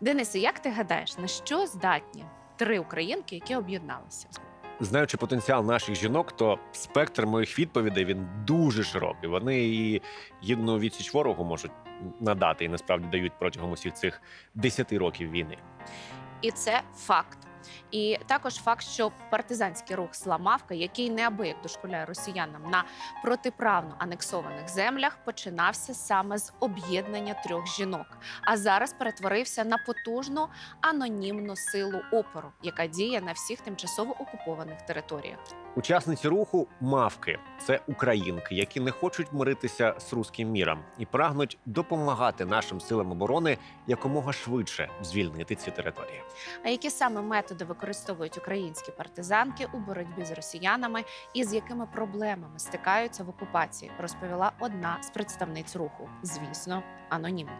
Денисе, як ти гадаєш, на що здатні три українки, які об'єдналися? Знаючи потенціал наших жінок, то спектр моїх відповідей він дуже широкий. Вони і гідну відсіч ворогу можуть надати і насправді дають протягом усіх цих 10 років війни. І це факт. І також факт, що партизанський рух Сламавка, який неабияк дошкуляє росіянам на протиправно анексованих землях, починався саме з об'єднання трьох жінок, а зараз перетворився на потужну анонімну силу опору, яка діє на всіх тимчасово окупованих територіях. Учасниці руху мавки це українки, які не хочуть миритися з руським міром і прагнуть допомагати нашим силам оборони якомога швидше звільнити ці території. А які саме методи використовують українські партизанки у боротьбі з росіянами і з якими проблемами стикаються в окупації, розповіла одна з представниць руху, звісно, анонімно.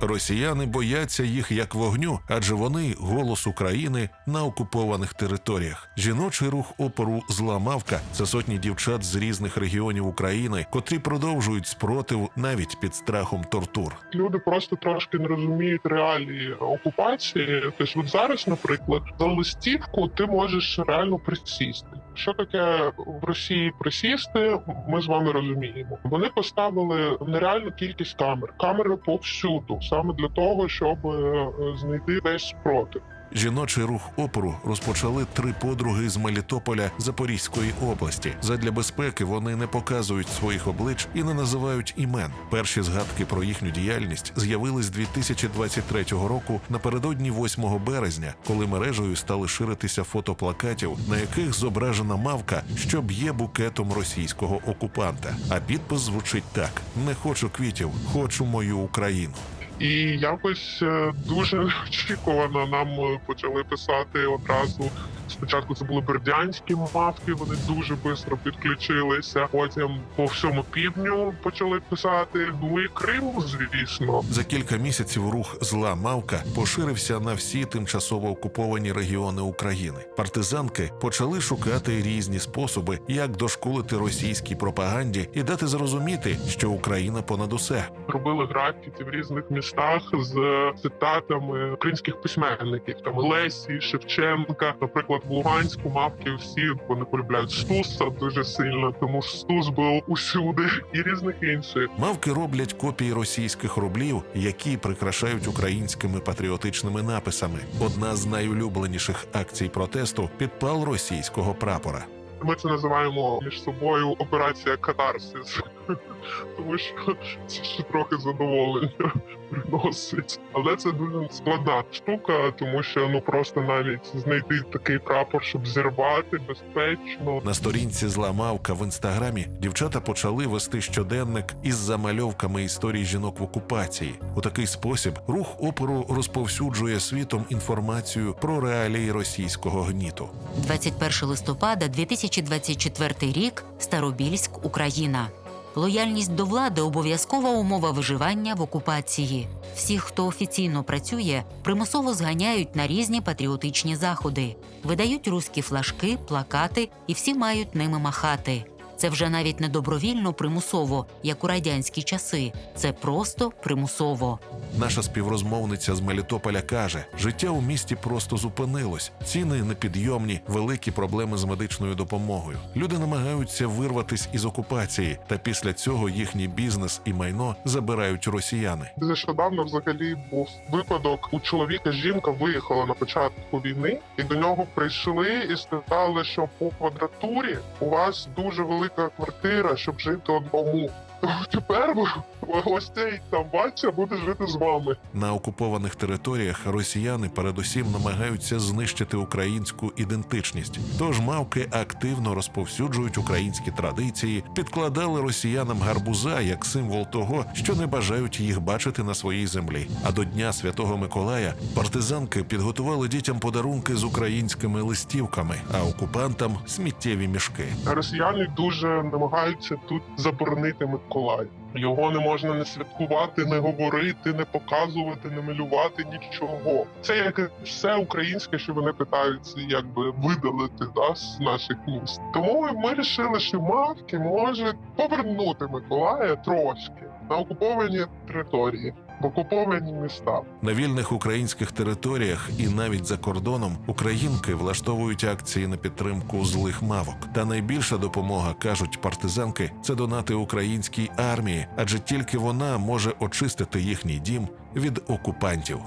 Росіяни бояться їх як вогню, адже вони голос України на окупованих територіях. Жіночий рух опору Зла Мавка це сотні дівчат з різних регіонів України, котрі продовжують спротив навіть під страхом тортур. люди просто трошки не розуміють реалії окупації. Тобто, от зараз, наприклад, за листівку ти можеш реально присісти. Що таке в Росії присісти? Ми з вами розуміємо. Вони поставили нереальну кількість камер, камери повсюду, саме для того, щоб е, знайти весь спротив. Жіночий рух опору розпочали три подруги з Мелітополя Запорізької області. Задля безпеки вони не показують своїх облич і не називають імен. Перші згадки про їхню діяльність з'явились 2023 року напередодні 8 березня, коли мережею стали ширитися фото плакатів, на яких зображена мавка, що б'є букетом російського окупанта. А підпис звучить так: не хочу квітів, хочу мою Україну. І якось е, дуже неочікувано нам е, почали писати одразу. Спочатку це були бердянські мавки, вони дуже швидко підключилися. Потім по всьому півдню почали писати. Ну і Крим, звісно. За кілька місяців рух зла мавка поширився на всі тимчасово окуповані регіони України. Партизанки почали шукати різні способи, як дошкулити російській пропаганді і дати зрозуміти, що Україна понад усе. Робили графіті в різних містах з цитатами українських письменників, там Лесі, Шевченка. Наприклад, в Луганську мавки всі вони полюбляють Стуса дуже сильно, тому що Стус був усюди і різних інших. Мавки роблять копії російських рублів, які прикрашають українськими патріотичними написами. Одна з найулюбленіших акцій протесту підпал російського прапора. Ми це називаємо між собою операція катарсис, тому що це ще трохи задоволення приносить. Але це дуже складна штука, тому що ну просто навіть знайти такий прапор, щоб зірвати безпечно. На сторінці зла мавка в інстаграмі дівчата почали вести щоденник із замальовками історій жінок в окупації. У такий спосіб рух опору розповсюджує світом інформацію про реалії російського гніту. 21 листопада 2024 рік Старобільськ, Україна. Лояльність до влади обов'язкова умова виживання в окупації. Всіх, хто офіційно працює, примусово зганяють на різні патріотичні заходи, видають руські флажки, плакати, і всі мають ними махати. Це вже навіть не добровільно примусово, як у радянські часи. Це просто примусово. Наша співрозмовниця з Мелітополя каже: життя у місті просто зупинилось. Ціни непідйомні, великі проблеми з медичною допомогою. Люди намагаються вирватись із окупації, та після цього їхній бізнес і майно забирають росіяни. Нещодавно взагалі був випадок. У чоловіка жінка виїхала на початку війни, і до нього прийшли і сказали, що по квадратурі у вас дуже велика квартира, щоб жити одному. Тепер цей там батя буде жити з вами. На окупованих територіях росіяни передусім намагаються знищити українську ідентичність. Тож мавки активно розповсюджують українські традиції, підкладали росіянам гарбуза як символ того, що не бажають їх бачити на своїй землі. А до Дня Святого Миколая партизанки підготували дітям подарунки з українськими листівками, а окупантам сміттєві мішки. Росіяни дуже намагаються тут заборонити Миколая. Його не можна не святкувати, не говорити, не показувати, не малювати нічого. Це як все українське, що вони питаються, якби видалити да, з наших міст. Тому ми вирішили, що мавки можуть повернути Миколая трошки на окуповані території, окуповані міста. На вільних українських територіях і навіть за кордоном українки влаштовують акції на підтримку злих мавок. Та найбільша допомога кажуть партизанки це донати українській армії, адже тільки вона може очистити їхній дім від окупантів.